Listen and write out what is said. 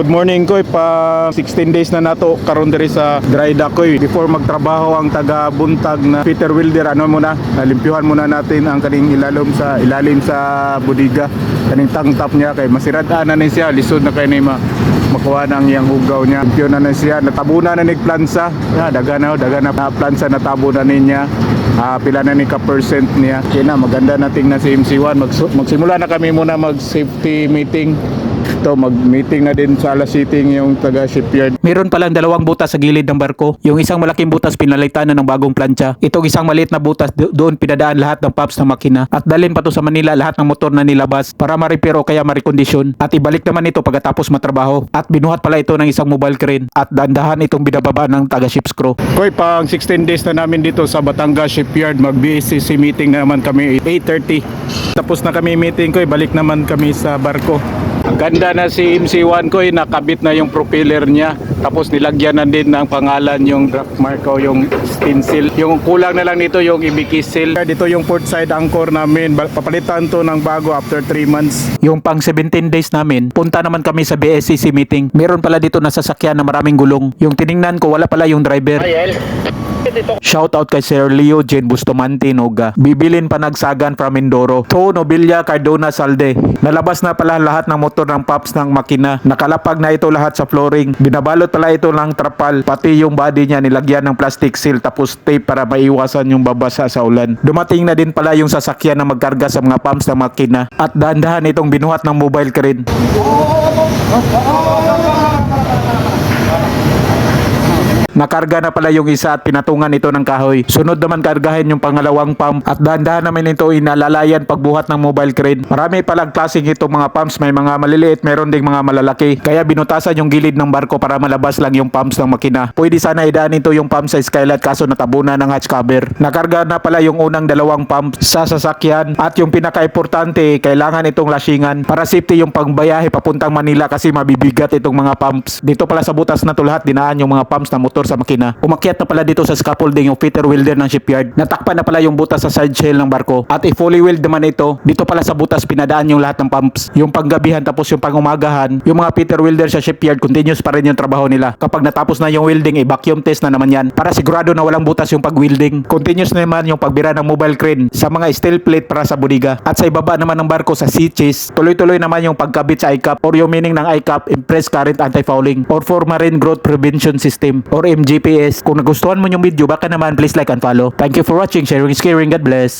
Good morning ko pa 16 days na nato karon diri sa dry dock ko before magtrabaho ang taga buntag na Peter Wilder ano muna nalimpyuhan muna natin ang kaning ilalom sa ilalim sa budiga. Kaning tank top niya kay masirad na ni siya. Lisod na kay ni ma makuha na ang iyang hugaw niya. Limpyo na na siya. Natabuna na ni plansa. Na daga na daga na. Plansa natabo na niya. Ah, pila na ni ka percent niya. Kaya na maganda na tingnan si MC1 Magsu- magsimula na kami muna mag safety meeting to mag-meeting na din sa alas sitting yung taga shipyard. Meron palang dalawang butas sa gilid ng barko. Yung isang malaking butas pinalitan na ng bagong plancha. Itong isang maliit na butas do- doon pinadaan lahat ng pumps ng makina. At dalhin pa to sa Manila lahat ng motor na nilabas para ma-repair o kaya ma-recondition. At ibalik naman ito pagkatapos matrabaho. At binuhat pala ito ng isang mobile crane. At dandahan itong binababa ng taga ship's crew. Koy, pang 16 days na namin dito sa Batangas Shipyard. Mag-BSCC meeting na naman kami 8.30. Tapos na kami meeting ko, balik naman kami sa barko. Ang ganda na si MC1 ko, nakabit na yung propeller niya. Tapos nilagyan na din ng pangalan yung draft mark o yung stencil. Yung kulang na lang nito yung ibikisil. Dito yung port side anchor namin. Papalitan to ng bago after 3 months. Yung pang 17 days namin, punta naman kami sa BSCC meeting. Meron pala dito na sasakyan na maraming gulong. Yung tiningnan ko, wala pala yung driver. Shout out kay Sir Leo Jane Bustamante Noga. Bibilin panagsagan from Mindoro. To Nobilia Cardona Salde. Nalabas na pala lahat ng motor ng pops ng makina. Nakalapag na ito lahat sa flooring. Binabalot pala ito ng trapal. Pati yung body niya nilagyan ng plastic seal tapos tape para maiwasan yung babasa sa ulan. Dumating na din pala yung sasakyan na magkarga sa mga pumps ng makina. At dahan-dahan itong binuhat ng mobile crane. Nakarga na pala yung isa at pinatungan ito ng kahoy. Sunod naman kargahin yung pangalawang pump at dahan-dahan naman ito inalalayan pagbuhat ng mobile crane. Marami palang klaseng itong mga pumps. May mga maliliit, meron ding mga malalaki. Kaya binutasan yung gilid ng barko para malabas lang yung pumps ng makina. Pwede sana idaan ito yung pump sa skylight kaso natabunan ng hatch cover. Nakarga na pala yung unang dalawang pump sa sasakyan at yung pinaka-importante, kailangan itong lashingan para safety yung pagbayahe papuntang Manila kasi mabibigat itong mga pumps. Dito pala sa butas na to dinaan yung mga pumps na motor sa makina. Umakyat na pala dito sa scaffolding yung Peter Wilder ng shipyard. Natakpan na pala yung butas sa side shell ng barko. At i-fully weld naman ito, dito pala sa butas pinadaan yung lahat ng pumps. Yung panggabihan tapos yung pangumagahan, yung mga Peter Wilder sa shipyard continuous pa rin yung trabaho nila. Kapag natapos na yung welding, i-vacuum test na naman yan. Para sigurado na walang butas yung pag-welding. Continuous na naman yung pagbira ng mobile crane sa mga steel plate para sa budiga. At sa ibaba naman ng barko sa sea chase, tuloy-tuloy naman yung pagkabit sa ICAP or yung meaning ng ICAP, Impress Current Anti-Fouling or for Marine Growth Prevention System or MGPS. Kung nagustuhan mo yung video, baka naman please like and follow. Thank you for watching, sharing is. God bless.